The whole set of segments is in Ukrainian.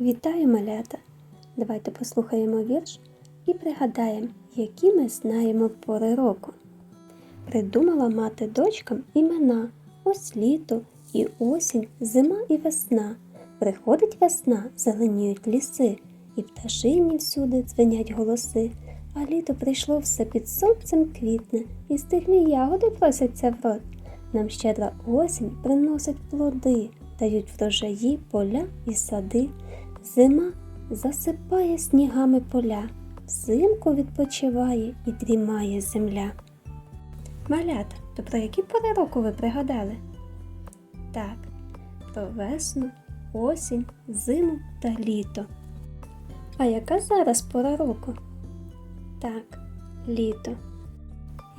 Вітаю малята! Давайте послухаємо вірш і пригадаємо, які ми знаємо пори року. Придумала мати дочкам імена ось літо і осінь, зима і весна. Приходить весна, зеленіють ліси, і пташині всюди дзвенять голоси. А літо прийшло все під сонцем квітне, і стиглі ягоди просяться в рот. Нам щедра осінь приносить плоди, дають врожаї поля і сади. Зима засипає снігами поля, взимку відпочиває і дрімає земля. Малята, то про які пори року ви пригадали? Так, про весну, осінь, зиму та літо. А яка зараз пора року? Так, літо.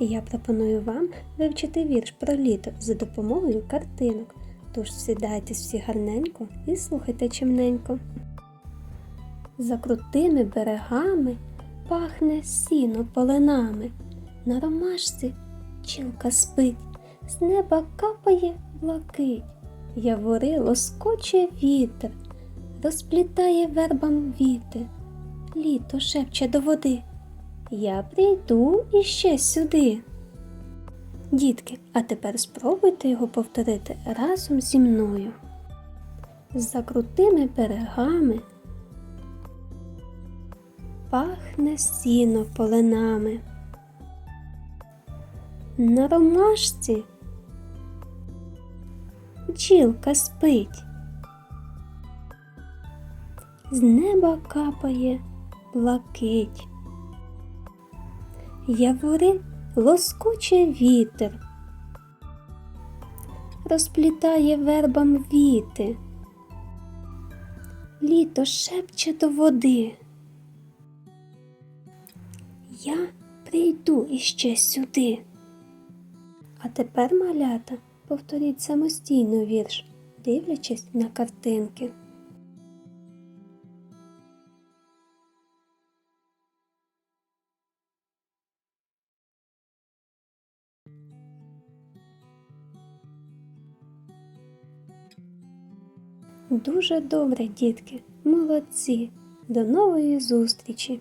Я пропоную вам вивчити вірш про літо за допомогою картинок. Тож сідайтесь всі гарненько і слухайте чимненько. За крутими берегами пахне сіно полинами. На ромашці чілка спить, з неба капає блакить. Явори лоскоче вітер, розплітає вербам віти. Літо шепче до води. Я прийду іще сюди. Дітки, а тепер спробуйте його повторити разом зі мною. За крутими берегами пахне сіно полинами. На ромашці бджілка спить. З неба капає блакить. Явори лоскоче вітер, розплітає вербам віти, літо шепче до води. Я прийду іще сюди. А тепер, малята, повторіть самостійно вірш, дивлячись на картинки. Дуже добре, дітки, молодці. До нової зустрічі!